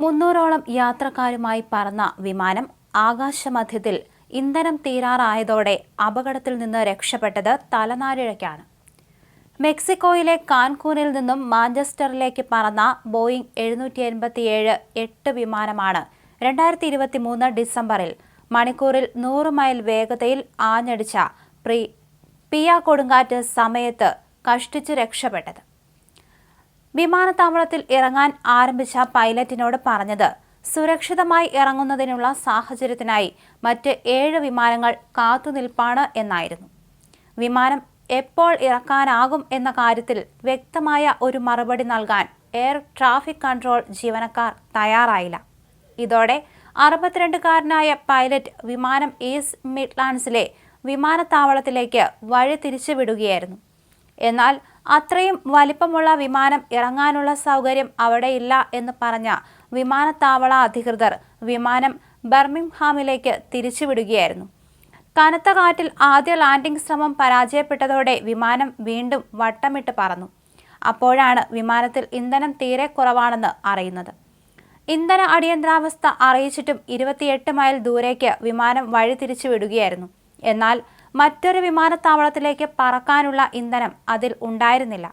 മുന്നൂറോളം യാത്രക്കാരുമായി പറന്ന വിമാനം ആകാശമധ്യത്തിൽ ഇന്ധനം തീരാറായതോടെ അപകടത്തിൽ നിന്ന് രക്ഷപ്പെട്ടത് തലനാരിഴയ്ക്കാണ്. മെക്സിക്കോയിലെ കാൻകൂനിൽ നിന്നും മാഞ്ചസ്റ്ററിലേക്ക് പറന്ന ബോയിംഗ് എഴുന്നൂറ്റി എൺപത്തിയേഴ് എട്ട് വിമാനമാണ് രണ്ടായിരത്തി ഇരുപത്തി മൂന്ന് ഡിസംബറിൽ മണിക്കൂറിൽ നൂറ് മൈൽ വേഗതയിൽ ആഞ്ഞടിച്ച പ്രീ പിയ കൊടുങ്കാറ്റ് സമയത്ത് കഷ്ടിച്ച് രക്ഷപ്പെട്ടത്. വിമാനത്താവളത്തിൽ ഇറങ്ങാൻ ആരംഭിച്ച പൈലറ്റിനോട് പറഞ്ഞത് സുരക്ഷിതമായി ഇറങ്ങുന്നതിനുള്ള സാഹചര്യത്തിനായി മറ്റ് ഏഴ് വിമാനങ്ങൾ കാത്തുനിൽപ്പാണ് എന്നായിരുന്നു. വിമാനം എപ്പോൾ ഇറക്കാനാകും എന്ന കാര്യത്തിൽ വ്യക്തമായ ഒരു മറുപടി നൽകാൻ എയർ ട്രാഫിക് കൺട്രോൾ ജീവനക്കാർ തയ്യാറായില്ല. ഇതോടെ അറുപത്തിരണ്ടുകാരനായ പൈലറ്റ് വിമാനം ഈസ്റ്റ് മിഡ്ലാൻഡ്സിലെ വിമാനത്താവളത്തിലേക്ക് വഴി തിരിച്ചുവിടുകയായിരുന്നു എന്നാൽ അത്രയും വലിപ്പമുള്ള വിമാനം ഇറങ്ങാനുള്ള സൗകര്യം അവിടെയില്ല എന്ന് പറഞ്ഞ വിമാനത്താവള അധികൃതർ വിമാനം ബർമിംഗ്ഹാമിലേക്ക് തിരിച്ചുവിടുകയായിരുന്നു. കനത്ത കാറ്റിൽ ആദ്യ ലാൻഡിംഗ് ശ്രമം പരാജയപ്പെട്ടതോടെ വിമാനം വീണ്ടും വട്ടമിട്ട് പറന്നു. അപ്പോഴാണ് വിമാനത്തിൽ ഇന്ധനം തീരെ കുറവാണെന്ന് അറിയുന്നത്. ഇന്ധന അടിയന്തരാവസ്ഥ അറിയിച്ചിട്ടും ഇരുപത്തിയെട്ട് മൈൽ ദൂരേക്ക് വിമാനം വഴി തിരിച്ചു വിടുകയായിരുന്നു എന്നാൽ മറ്റൊരു വിമാനത്താവളത്തിലേക്ക് പറക്കാനുള്ള ഇന്ധനം അതിൽ ഉണ്ടായിരുന്നില്ല.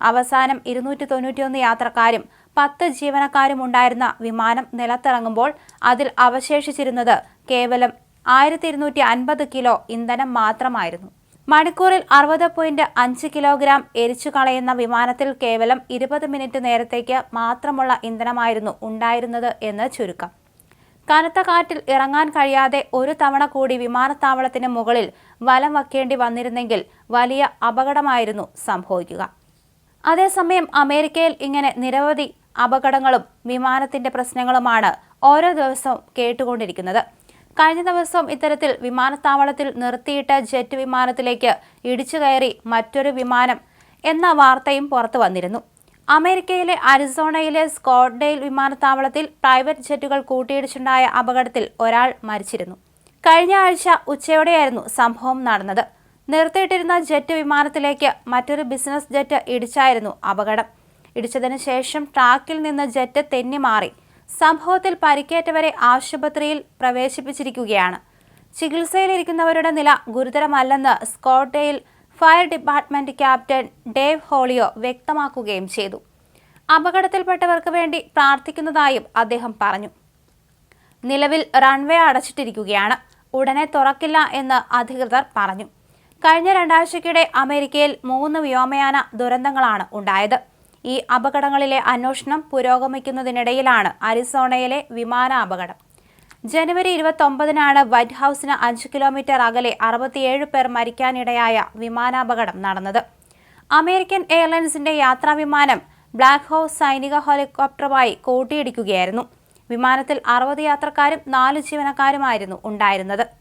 അവസാനം ഇരുന്നൂറ്റി തൊണ്ണൂറ്റിയൊന്ന് യാത്രക്കാരും പത്ത് ജീവനക്കാരും ഉണ്ടായിരുന്ന വിമാനം നിലത്തിറങ്ങുമ്പോൾ അതിൽ അവശേഷിച്ചിരുന്നത് കേവലം ആയിരത്തി ഇരുന്നൂറ്റി അൻപത് കിലോ ഇന്ധനം മാത്രമായിരുന്നു. മണിക്കൂറിൽ അറുപത് പോയിന്റ് അഞ്ച് കിലോഗ്രാം എരിച്ചു കളയുന്ന വിമാനത്തിൽ കേവലം ഇരുപത് മിനിറ്റ് നേരത്തേക്ക് മാത്രമുള്ള ഇന്ധനമായിരുന്നു ഉണ്ടായിരുന്നത് എന്ന് ചുരുക്കം. കനത്ത കാറ്റിൽ ഇറങ്ങാൻ കഴിയാതെ ഒരു തവണ കൂടി വിമാനത്താവളത്തിന് മുകളിൽ വലം വയ്ക്കേണ്ടി വന്നിരുന്നെങ്കിൽ വലിയ അപകടമായിരുന്നു സംഭവിക്കുക. അതേസമയം അമേരിക്കയിൽ ഇങ്ങനെ നിരവധി അപകടങ്ങളും വിമാനത്തിന്റെ പ്രശ്നങ്ങളുമാണ് ഓരോ ദിവസവും കേട്ടുകൊണ്ടിരിക്കുന്നത്. കഴിഞ്ഞ ദിവസം ഇത്തരത്തിൽ വിമാനത്താവളത്തിൽ നിർത്തിയിട്ട ജെറ്റ് വിമാനത്തിലേക്ക് ഇടിച്ചു കയറി മറ്റൊരു വിമാനം എന്ന വാർത്തയും പുറത്തു വന്നിരുന്നു. അമേരിക്കയിലെ അരിസോണയിലെ സ്കോട്ട്ഡെയിൽ വിമാനത്താവളത്തിൽ പ്രൈവറ്റ് ജെറ്റുകൾ കൂട്ടിയിടിച്ചുണ്ടായ അപകടത്തിൽ ഒരാൾ മരിച്ചിരുന്നു. കഴിഞ്ഞ ആഴ്ച ഉച്ചയോടെയായിരുന്നു സംഭവം നടന്നത്. നിർത്തിയിട്ടിരുന്ന ജെറ്റ് വിമാനത്തിലേക്ക് മറ്റൊരു ബിസിനസ് ജെറ്റ് ഇടിച്ചായിരുന്നു അപകടം. ഇടിച്ചതിനു ശേഷം ട്രാക്കിൽ നിന്ന് ജെറ്റ് തെന്നി മാറി. സംഭവത്തിൽ പരിക്കേറ്റവരെ ആശുപത്രിയിൽ പ്രവേശിപ്പിച്ചിരിക്കുകയാണ്. ചികിത്സയിലിരിക്കുന്നവരുടെ നില ഗുരുതരമല്ലെന്ന് Scottsdale fire department captain Dave Holyoe വ്യക്തമാക്കുകയും ചെയ്തു. അപകടത്തിൽപ്പെട്ടവർക്ക് വേണ്ടി പ്രാർത്ഥിക്കുന്നതായും അദ്ദേഹം പറഞ്ഞു. നിലവിൽ റൺവേ അടച്ചിട്ടിരിക്കുകയാണ്. ഉടനെ തുറക്കില്ല എന്ന് അധികൃതർ പറഞ്ഞു. കഴിഞ്ഞ രണ്ടാഴ്ചയ്ക്കിടെ അമേരിക്കയിൽ മൂന്ന് വ്യോമയാന ദുരന്തങ്ങളാണ് ഉണ്ടായത്. ഈ അപകടങ്ങളിലെ അന്വേഷണം പുരോഗമിക്കുന്നതിനിടയിലാണ് അരിസോണയിലെ വിമാന അപകടം ജനുവരി ഇരുപത്തൊമ്പതിനാണ് വൈറ്റ് ഹൌസിന് അഞ്ച് കിലോമീറ്റർ അകലെ അറുപത്തിയേഴ് പേർ മരിക്കാനിടയായ വിമാനാപകടം നടന്നത്. അമേരിക്കൻ എയർലൈൻസിന്റെ യാത്രാ വിമാനം ബ്ലാക്ക് ഹൌസ് സൈനിക ഹെലികോപ്റ്ററുമായി കൂട്ടിയിടിക്കുകയായിരുന്നു. വിമാനത്തിൽ അറുപത് യാത്രക്കാരും നാല് ജീവനക്കാരുമായിരുന്നു ഉണ്ടായിരുന്നത്.